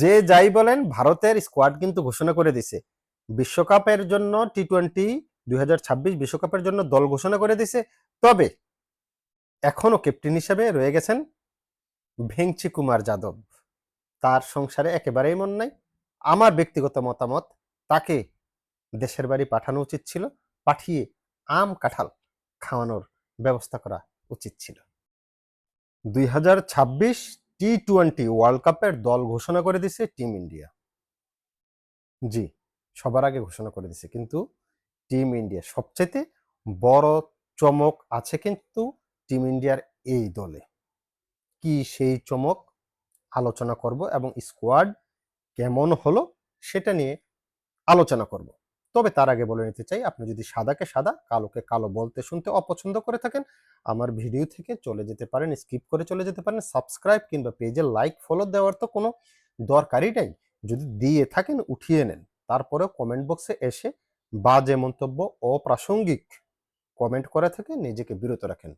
যে যাই বলেন, ভারতের স্কোয়াড কিন্তু ঘোষণা করে দিছে। বিশ্বকাপের জন্য টি টোয়েন্টি দুই বিশ্বকাপের জন্য দল ঘোষণা করে দিছে। তবে এখনও ক্যাপ্টেন হিসেবে রয়ে গেছেন ভেংচি কুমার যাদব। তার সংসারে একেবারেই মন নাই। আমার ব্যক্তিগত মতামত, তাকে দেশের বাড়ি পাঠানো উচিত ছিল, পাঠিয়ে আম কাঁঠাল খাওয়ানোর ব্যবস্থা করা উচিত ছিল। দুই হাজার ছাব্বিশ টি টোয়েন্টি ওয়ার্ল্ড কাপের দল ঘোষণা করে দিছে টিম ইন্ডিয়া জি, সবার আগে ঘোষণা করে দিছে, কিন্তু টিম ইন্ডিয়া সবচেয়ে বড় চমক আছে কিন্তু টিম ইন্ডিয়ার এই দলে। কি সেই চমক? আলোচনা করব এবং স্কোয়াড কেমন হলো সেটা নিয়ে আলোচনা করব। তবে তার আগে বলে নিতে চাই, আপনি যদি সাদাকে সাদা, কালোকে কালো বলতে শুনতে অপছন্দ করে থাকেন, আমার ভিডিও থেকে চলে যেতে পারেন, স্কিপ করে চলে যেতে পারেন, সাবস্ক্রাইব কিংবা পেজে লাইক, ফলো দেওয়ার তো কোনো দরকারই নেই। যদি দিয়ে থাকেন, উঠিয়ে নেন। তারপরেও কমেন্ট বক্সে এসে বাজে মন্তব্য, অপ্রাসঙ্গিক কমেন্ট করে থেকে নিজেকে বিরত রাখেন।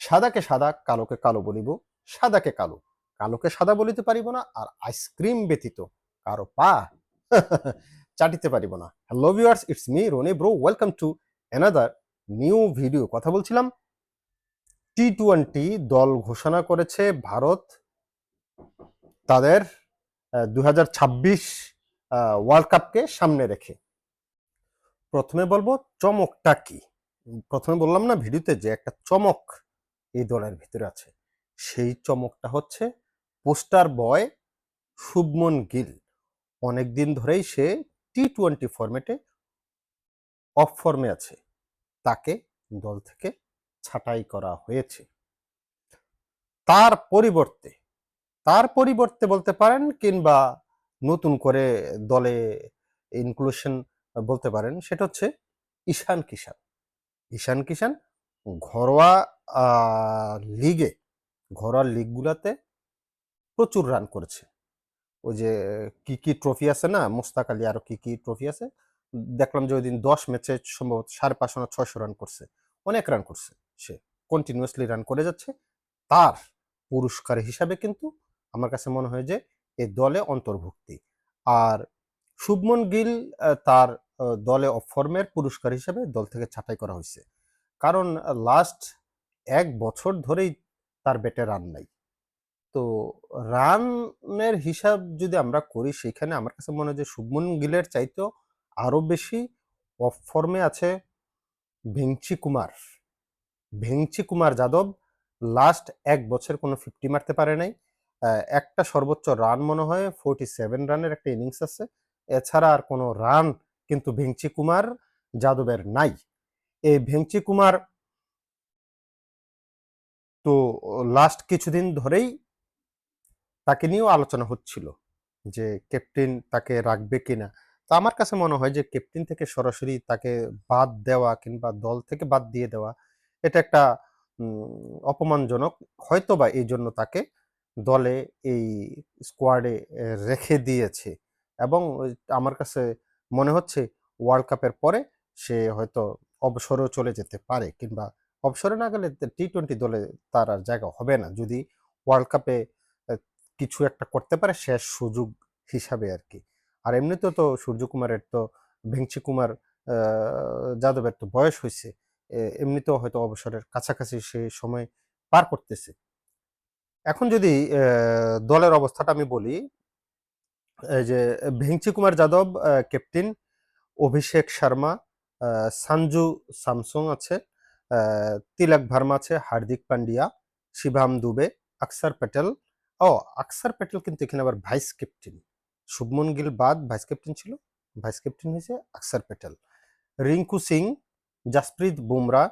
সাদাকে সাদা, কালোকে কালো বলিব, সাদাকে কালো। কালোকে সাদা বলিতে পারিব না, আর আইসক্রিম ব্যতীত কারও পা চাটিতে পারিব না। Hello viewers it's me Rony bro welcome to another new video কথা বলছিলাম টি টোয়েন্টি দল ঘোষণা করেছে ভারত তাদের দু হাজার ছাব্বিশ ওয়ার্ল্ড কাপকে সামনে রেখে। প্রথমে বলব চমকটা কি? প্রথমে বললাম না, ভিডিওতে যে একটা চমক এই দলের ভিতরে আছে, সেই চমকটা হচ্ছে পোস্টার বয় শুভমন গিল। অনেকদিন ধরেই সে টি টোয়েন্টি ফর্মেটে অফ ফর্মে আছে। তাকে দল থেকে ছাঁটাই করা হয়েছে। তার পরিবর্তে তার পরিবর্তে বলতে পারেন কিংবা নতুন করে দলে ইনক্লুশন বলতে পারেন, সেটা হচ্ছে ঈশান কিষান ঈশান কিষান ঘরোয়া লিগে ঘরোয়া লিগগুলাতে প্রচুর রান করেছে। ওই যে, কি কি ট্রফি আছে না? মুস্তাক আলী আরও কি কি ট্রফি আছে? দেখলাম যে ওই দিন দশ ম্যাচে সম্ভবত সাড়ে পাঁচশো না ছয়শো রান করছে। অনেক রান করছে সে। কন্টিনিউয়াসলি রান করে যাচ্ছে। তার পুরস্কার হিসাবে কিন্তু আমার কাছে মনে হয় যে এই দলে অন্তর্ভুক্তি। আর শুভমন গিল তার দলে ফর্মের পুরস্কার হিসাবে দল থেকে ছাঁটাই করা হয়েছে। কারণ লাস্ট এক বছর ধরেই তার ব্যাটে রান নাই। তো রানের হিসাব যদি আমরা করি, সেখানে আমার কাছে মনে হয় যে শুভমন গিলের চাইতেও আরও বেশি অফ ফর্মে আছে ভেংচি কুমার। ভেংচি কুমার যাদব লাস্ট এক বছর কোনো ফিফটি মারতে পারে নাই। একটা সর্বোচ্চ রান মনে হয় ফোরটি সেভেন রানের একটা ইনিংস আছে। এছাড়া আর কোনো রান কিন্তু ভেংচি কুমার যাদবের নাই। এই ভেংচি কুমার তো লাস্ট কিছুদিন ধরেই তাকে নিয়েও আলোচনা হচ্ছিল যে ক্যাপ্টেন তাকে রাখবে কিনা। তো আমার কাছে মনে হয় যে ক্যাপ্টেন থেকে সরাসরি তাকে বাদ দেওয়া কিংবা দল থেকে বাদ দিয়ে দেওয়া, এটা একটা অপমানজনক। হয়তোবা এই জন্য তাকে দলে এই স্কোয়াডে রেখে দিয়েছে। এবং আমার কাছে মনে হচ্ছে ওয়ার্ল্ড কাপের পরে সে হয়তো অবসরেও চলে যেতে পারে কিংবা অবসরে না গেলে টি টোয়েন্টি দলে তার আর জায়গা হবে না। যদি ওয়ার্ল্ড কাপে কিছু একটা করতে পারে শেষ সুযোগ হিসাবে আর কি। আর এমনিতে তো সূর্যকুমারের তো ভেংচি কুমার যাদবের তো বয়স হয়েছে এমনিতেও হয়তো অবসরের কাছাকাছি সে সময় পার করতেছে। এখন যদি দলের অবস্থাটা আমি বলি যে ভেংচি কুমার যাদব ক্যাপ্টেন অভিষেক শর্মা সঞ্জু স্যামসং আছে তিলক ভার্মা আছে, হার্দিক পান্ডিয়া শিভাম দুবে অক্ষর প্যাটেল ও, আকসার প্যাটেল কিন্তু এখানে আবার ভাইস ক্যাপ্টেন। শুভমন গিল বাদ, ভাইস ক্যাপ্টেন ছিল। ভাইস ক্যাপ্টেন হয়েছে অক্ষর প্যাটেল রিঙ্কু সিং, জাসপ্রীত বুমরা,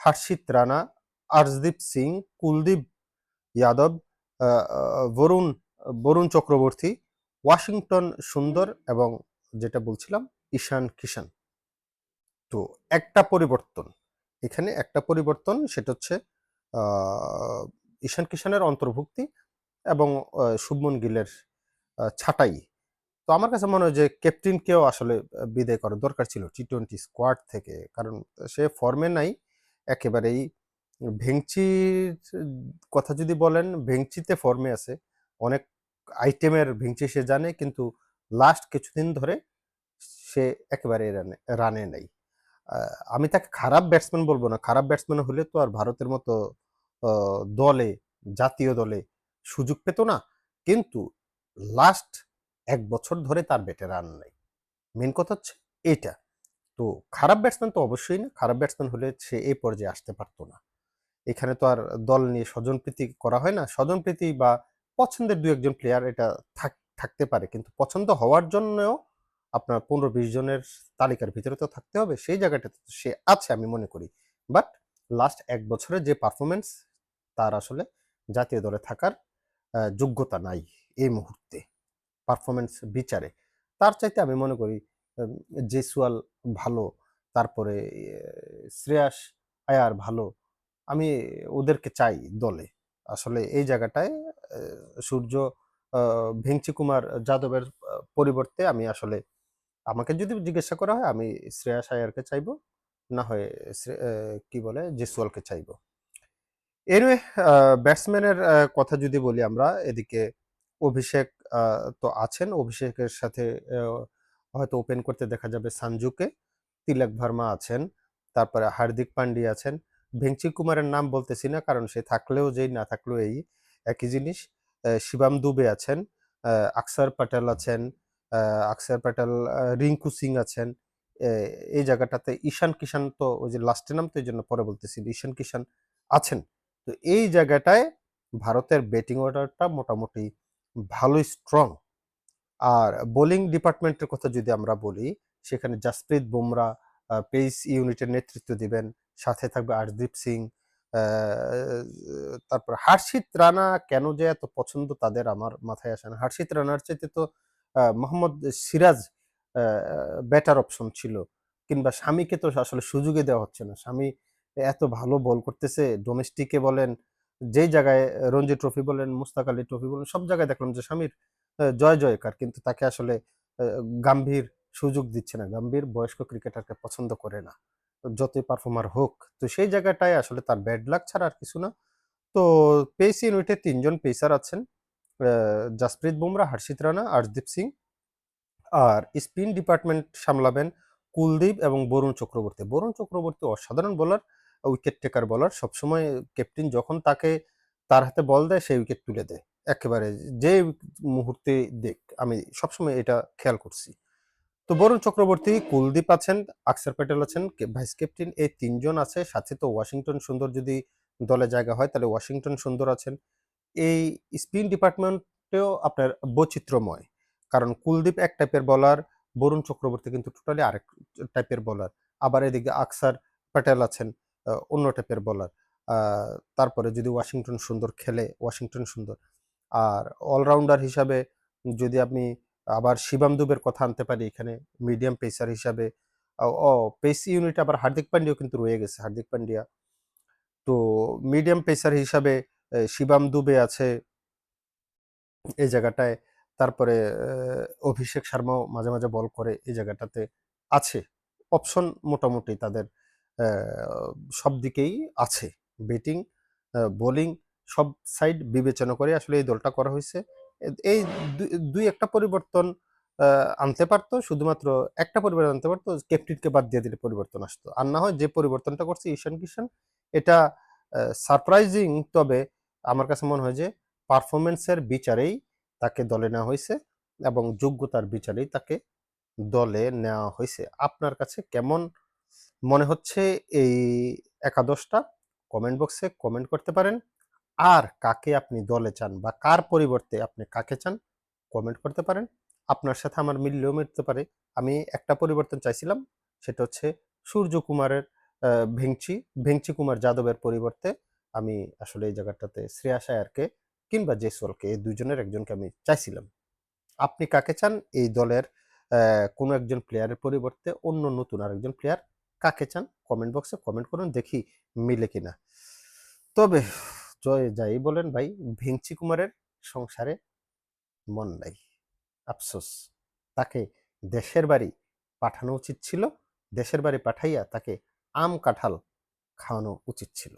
হর্ষিত রানা, আর্শদীপ সিং, কুলদীপ যাদব বরুণ বরুণ চক্রবর্তী, ওয়াশিংটন সুন্দর এবং যেটা বলছিলাম, ঈশান কিষান তো একটা পরিবর্তন, এখানে একটা পরিবর্তন, সেটা হচ্ছে ঈশান কিষানের অন্তর্ভুক্তি এবং শুভমন গিলের ছাঁটাই। তো আমার কাছে মনে হয় যে ক্যাপ্টেনকেও আসলে বিদায় করা দরকার ছিল টি টোয়েন্টি স্কোয়াড থেকে। কারণ সে ফর্মে নাই, একেবারেই ভেংচির কথা যদি বলেন, ভেংচিতে ফর্মে আছে। অনেক আইটেমের ভেঙচি সে জানে, কিন্তু লাস্ট কিছুদিন ধরে সে একেবারে রানে রানে নাই। আমি তাকে খারাপ ব্যাটসম্যান বলব না। খারাপ ব্যাটসম্যান হলে তো আর ভারতের মতো দলে, জাতীয় দলে সুযোগ পেত না, কিন্তু লাস্ট এক বছর ধরে তার ব্যাটে রান নাই। মেন কথা হচ্ছে এটা। তো খারাপ ব্যাটসম্যান তো অবশ্যই না, খারাপ ব্যাটসম্যান হলে সে এই পর্যায়ে আসতে পারতো না। এখানে তো আর দল নিয়ে স্বজনপ্রীতি করা হয় না। স্বজনপ্রীতি বা পছন্দের দু একজন প্লেয়ার এটা থাক- থাকতে পারে, কিন্তু পছন্দ হওয়ার জন্যও আপনার পনেরো বিশ জনের তালিকার ভিতরে তো থাকতে হবে। সেই জায়গাটাতে সে আছে আমি মনে করি। বাট লাস্ট এক বছরের যে পারফরমেন্স তার আসলে জাতীয় দলে থাকার যোগ্যতা নাই এই মুহূর্তে পারফরমেন্স বিচারে। তার চাইতে আমি মনে করি জেসুয়াল ভালো, তারপরে শ্রেয়াস আয়ার ভালো, আমি ওদেরকে চাই দলে। আসলে এই জায়গাটায় সূর্য ভেংচি কুমার যাদবের পরিবর্তে আমি আসলে আমাকে যদি জিজ্ঞাসা করা হয়, আমি শ্রেয়াস আয়ারকে চাইব, না হয় কি বলে জেসুয়ালকে চাইব। এনিওয়ে ব্যাটসম্যানের কথা যদি বলি আমরা, এদিকে অভিষেক তো আছেন। অভিষেকের সাথে হয়তো ওপেন করতে দেখা যাবে সানজুকে। তিলক ভার্মা আছেন। তারপরে হার্দিক পান্ডিয়া আছেন। ভেংচি কুমারের নাম বলতেছি না, কারণ সে থাকলেও যেই, না থাকলেও এই, একই জিনিস। শিবাম দুবে আছেন। আকসার প্যাটেল আছেন। আকসার প্যাটেল রিঙ্কু সিং আছেন। এই জায়গাটাতে ঈশান কিষান তো, ওই যে লাস্টের নাম তো এই জন্য পরে বলতেছি, ঈশান কিষান আছেন। তো এই জায়গাটায় ভারতের ব্যাটিং অর্ডারটা মোটামুটি ভালোই স্ট্রং আর বোলিং ডিপার্টমেন্টের কথা যদি আমরা বলি, সেখানে জাসপ্রীত বুমরা পেস ইউনিটের নেতৃত্ব দিবেন, সাথে থাকবে আরদীপ সিং তারপর হার্ষিত রানা কেন যে এত পছন্দ তাদের আমার মাথায় আসে না। হার্ষিত রানার চাইতে তো মোহাম্মদ সিরাজ বেটার অপশন ছিল। কিংবা স্বামীকে তো আসলে সুযোগে দেওয়া হচ্ছে না। স্বামী এত ভালো বল করতেছে। ডোমেস্টিকে বলেন, যেই জায়গায় রঞ্জি ট্রফি বলেন, মুস্তাক আলী ট্রফি বলেন, সব জায়গায় দেখলাম যে স্বামীর জয় জয়কার। কিন্তু তাকে আসলে গাম্ভীর সুযোগ দিচ্ছে না। গাম্ভীর বয়স্ক ক্রিকেটারকে পছন্দ করে না। যতই পারফর্মার হোক। তো সেই জায়গাটায় আসলে তার ব্যাড লাক ছাড়া আর কিছু না। তো পেস ইউনিটে তিনজন পেসার আছেন জাসপ্রীত বুমরা, হর্ষিত রানা, আর্শদীপ সিং আর স্পিন ডিপার্টমেন্ট সামলাবেন কুলদীপ এবং বরুণ চক্রবর্তী। বরুণ চক্রবর্তী অসাধারণ বোলার উইকেট টেকার বোলার সবসময় ক্যাপ্টেন যখন তাকে তার হাতে বল দেয়, সেই উইকেট তুলে দেয়। একেবারে যে মুহূর্তে দেখ, আমি সবসময় এটা খেয়াল করছি। তো বরুণ চক্রবর্তী, কুলদীপ আছেন, আকসার প্যাটেল আছেন ভাইস ক্যাপ্টেন এই তিনজন আছে। সাথে তো ওয়াশিংটন সুন্দর যদি দলে জায়গা হয়, তাহলে ওয়াশিংটন সুন্দর আছেন। এই স্পিন ডিপার্টমেন্টেও আপনার বৈচিত্র্যময়। কারণ কুলদীপ এক টাইপের বলার বরুণ চক্রবর্তী কিন্তু টোটালি আরেক টাইপের বলার আবার এদিকে আকসার প্যাটেল আছেন। অন্য টাইপের বলার তারপরে যদি ওয়াশিংটন সুন্দর খেলে, ওয়াশিংটন সুন্দর। আর অলরাউন্ডার হিসাবে যদি আপনি আবার শিবাম দুবের কথা আনতে পারি এখানে মিডিয়াম পেসার হিসাবে ও পেস ইউনিট আবার হার্দিক পান্ডিয়াও কিন্তু রয়ে গেছে, হার্দিক পান্ডিয়া। তো মিডিয়াম পেসার হিসাবে শিবাম দুবে আছে এই জায়গাটায়। তারপরে অভিষেক শর্মাও মাঝে মাঝে বল করে এই জায়গাটাতে আছে। অপশন মোটামুটি তাদের। সব দিকেই আছে। ব্যাটিং বোলিং সব সাইড বিবেচনা করে আসলে এই দলটা করা হয়েছে। এই দুই- একটা পরিবর্তন আনতে পারতো, শুধুমাত্র একটা পরিবর্তন আনতে পারতো, ক্যাপ্টেনকে বাদ দিয়ে দিলে পরিবর্তন আসতো। আর না হয় যে পরিবর্তনটা করছে ঈশান কিষান, এটা সারপ্রাইজিং তবে আমার কাছে মনে হয় যে পারফরমেন্সের বিচারেই তাকে দলে নেওয়া হয়েছে এবং যোগ্যতার বিচারেই তাকে দলে নেওয়া হয়েছে। আপনার কাছে কেমন মনে হচ্ছে এই একাদশটা কমেন্ট বক্সে কমেন্ট করতে পারেন। আর কাকে আপনি দলে চান বা কার পরিবর্তে আপনি কাকে চান কমেন্ট করতে পারেন। আপনার সাথে আমার মিললেও মিলতে পারে। আমি একটা পরিবর্তন চাইছিলাম, সেটা হচ্ছে সূর্য কুমারের ভেংচি ভেংচি কুমার যাদবের পরিবর্তে আমি আসলে এই জায়গাটাতে শ্রেয়াস আয়ারকে কিংবা জেসওয়ালকে, এই দুজনের একজনকে আমি চাইছিলাম। আপনি কাকে চান? এই দলের কোনো একজন প্লেয়ারের পরিবর্তে অন্য নতুন আরেকজন প্লেয়ার কাকে চান? কমেন্ট বক্সে কমেন্ট করুন, দেখি মিলে কিনা। তবে, জয় যাই বলেন ভাই, ভেংচি কুমারের সংসারে মন নাই। আফসোস। তাকে দেশের বাড়ি পাঠানো উচিত ছিল, দেশের বাড়ি পাঠাইয়া তাকে আম কাঁঠাল খাওয়ানো উচিত ছিল।